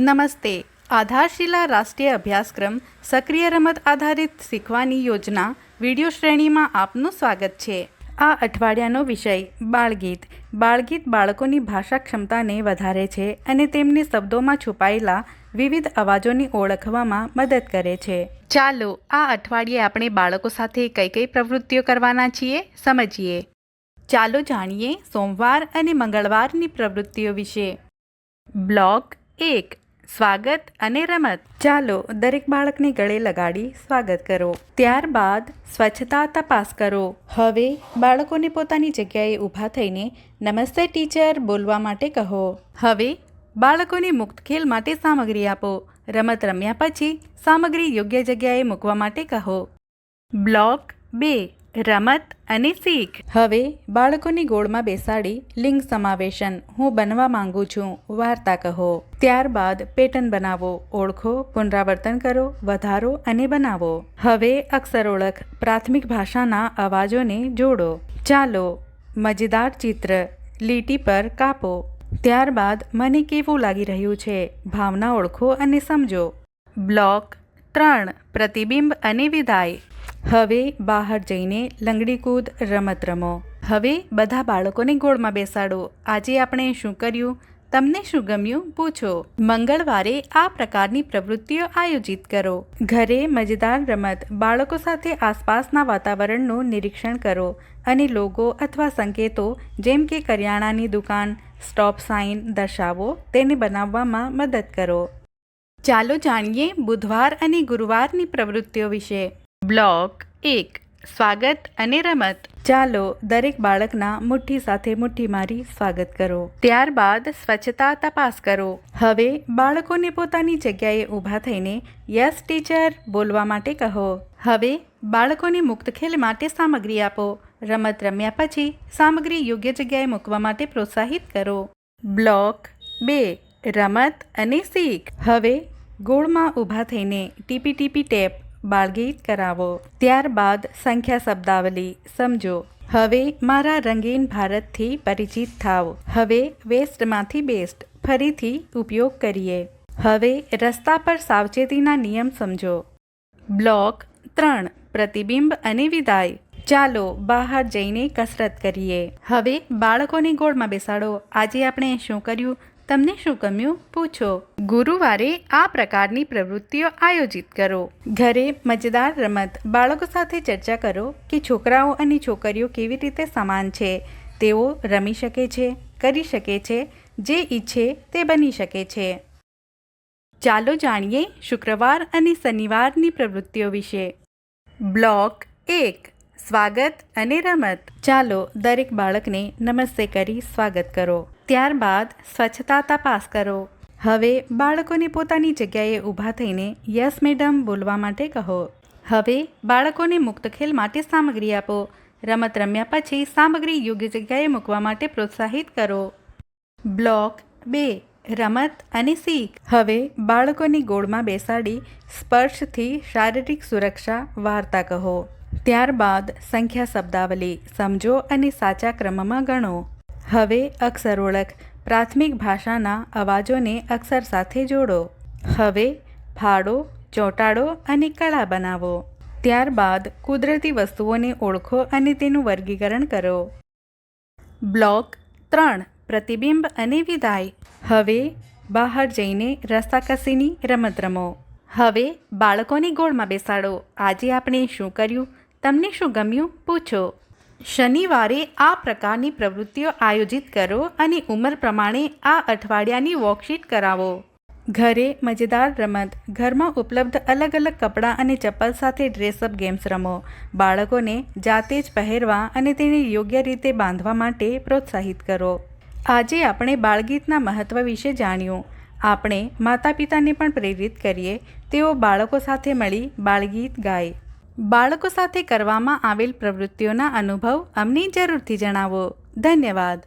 નમસ્તે. આધારશિલા રાષ્ટ્રીય અભ્યાસક્રમ, સક્રિય રમત આધારિત શીખવાની યોજના, વીડિયો શ્રેણીમાં આપનું સ્વાગત છે. આ અઠવાડિયાનો વિષય, બાળગીત. બાળગીત બાળકોની ભાષા ક્ષમતાને વધારે છે અને તેમની શબ્દોમાં છુપાયેલા વિવિધ અવાજોની ઓળખવામાં મદદ કરે છે. ચાલો, આ અઠવાડિયે આપણે બાળકો સાથે કઈ કઈ પ્રવૃત્તિઓ કરવાના છીએ? સમજીએ. ચાલો જાણીએ સોમવાર અને મંગળવારની પ્રવૃત્તિઓ વિશે. બ્લોક એક. સ્વાગત અને રમત. ચાલો દરેક બાળકને ગળે લગાડી સ્વાગત કરો. ત્યારબાદ સ્વચ્છતા તપાસ કરો. હવે બાળકોને પોતાની જગ્યાએ ઊભા થઈને નમસ્તે ટીચર બોલવા માટે કહો. હવે બાળકોને મુક્ત ખેલ માટે સામગ્રી આપો. રમત રમ્યા પછી સામગ્રી યોગ્ય જગ્યાએ મૂકવા માટે કહો. બ્લોક બે. રમત અને શીખ. હવે બાળકોની ગોળમાં બેસાડી લિંગ સમાવેશન. હું બનવા માંગુ છું. વાર્તા કહો. ત્યારબાદ પેટર્ન બનાવો. ઓળખો, પુનરાવર્તન કરો, વધારો અને બનાવો. હવે અક્ષર ઓળખ. પ્રાથમિક ભાષાના અવાજોને જોડો. ચાલો, મજેદાર ચિત્ર. લીટી પર કાપો. ત્યારબાદ મને કેવું લાગી રહ્યું છે? ભાવના ઓળખો અને સમજો. બ્લોક ત્રણ. પ્રતિબિંબ અને વિદાય. હવે બહાર જઈને લંગડી કૂદ રમત રમો. હવે બધા બાળકોને ગોળમાં બેસાડો. આજે આપણે શું કર્યું? તમને શું ગમ્યું? પૂછો. મંગળવારે આ પ્રકારની પ્રવૃત્તિઓ આયોજિત કરો. ઘરે મજેદાર રમત, બાળકો સાથે આસપાસના વાતાવરણનું નિરીક્ષણ કરો અને લોગો અથવા સંકેતો જેમ કે કરિયાણાની દુકાન, સ્ટોપ સાઇન દર્શાવો, તેને બનાવવામાં મદદ કરો. ચાલો જાણીએ બુધવાર અને ગુરુવારની પ્રવૃત્તિઓ વિશે. બ્લોક એક, સ્વાગત અને રમત. ચાલો દરેક બાળકના મુઠ્ઠી સાથે મુઠ્ઠી મારી સ્વાગત કરો. ત્યારબાદ સ્વચ્છતા તપાસ કરો. હવે બાળકોને પોતાની જગ્યાએ ઊભા થઈને, યસ, ટીચર, બોલવા માટે કહો. હવે બાળકોને મુક્ત ખેલ માટે સામગ્રી આપો. રમત રમ્યા પછી સામગ્રી યોગ્ય જગ્યાએ મૂકવા માટે પ્રોત્સાહિત કરો. બ્લોક, બે, રમત અને શીખ. હવે ગોળમાં ઊભા થઈને ટીપી ટીપી ટેપ. બાળગીત કરાવો. ત્યારબાદ સંખ્યા શબ્દાવલી. સમજો, હવે મારા રંગીન ભારતથી પરિચિત થાવ. હવે વેસ્ટમાંથી બેસ્ટ. ફરીથી ઉપયોગ કરીએ. હવે રસ્તા પર સાવચેતીના નિયમ સમજો. બ્લોક ત્રણ. પ્રતિબિંબ અને વિદાય. ચાલો બહાર જઈને કસરત કરીએ. હવે બાળકોને ગોળમાં બેસાડો. આજે આપણે શું કર્યું? તમને શું ગમ્યું? પૂછો. ગુરુવારે આ પ્રકારની પ્રવૃત્તિઓ આયોજિત કરો. ઘરે મજેદાર રમત, બાળકો સાથે ચર્ચા કરો કે છોકરાઓ અને છોકરીઓ કેવી રીતે સમાન છે. તેઓ રમી શકે છે, કરી શકે છે, જે ઈચ્છે તે બની શકે છે. ચાલો જાણીએ શુક્રવાર અને શનિવારની પ્રવૃત્તિઓ વિશે. બ્લોક એક, સ્વાગત અને રમત. ચાલો દરેક બાળકને નમસ્તે કરી સ્વાગત કરો. ત્યારબાદ સ્વચ્છતા તપાસ કરો. હવે બાળકોને પોતાની જગ્યાએ ઊભા થઈને, યસ, મેડમ, બોલવા માટે કહો. હવે બાળકોને મુક્ત ખેલ માટે સામગ્રી આપો. રમત રમ્યા પછી સામગ્રી યોગ્ય જગ્યાએ મૂકવા માટે પ્રોત્સાહિત કરો. બ્લોક બે, રમત અને શીખ. હવે બાળકોની ગોળમાં બેસાડી, સ્પર્શથી શારીરિક સુરક્ષા, વાર્તા કહો. ત્યારબાદ સંખ્યા શબ્દાવલી સમજો અને સાચા ક્રમમાં ગણો. હવે અક્ષર ઓળખ. પ્રાથમિક ભાષાના અવાજોને અક્ષર સાથે જોડો. હવે ફાડો ચોંટાડો અને કળા બનાવો. ત્યારબાદ કુદરતી વસ્તુઓને ઓળખો અને તેનું વર્ગીકરણ કરો. બ્લોક ત્રણ, પ્રતિબિંબ અને વિદાય. હવે બહાર જઈને રસ્તાકસીની રમત રમો. હવે બાળકોને ગોળમાં બેસાડો. આજે આપણે શું કર્યું? તમને શું ગમ્યું? પૂછો. શનિવારે આ પ્રકારની પ્રવૃત્તિઓ આયોજિત કરો અને ઉંમર પ્રમાણે આ અઠવાડિયાની વર્કશીટ કરાવો. ઘરે મજેદાર રમત, ઘરમાં ઉપલબ્ધ અલગ અલગ કપડાં અને ચપ્પલ સાથે ડ્રેસઅપ ગેમ્સ રમો. બાળકોને જાતે જ પહેરવા અને તેને યોગ્ય રીતે બાંધવા માટે પ્રોત્સાહિત કરો. આજે આપણે બાળગીતના મહત્ત્વ વિશે જાણ્યું. આપણે માતા પિતાને પણ પ્રેરિત કરીએ. તેઓ બાળકો સાથે મળી બાળગીત ગાય. બાળકો સાથે કરવામાં આવેલ પ્રવૃત્તિઓના અનુભવ અમને જરૂરથી જણાવો. ધન્યવાદ.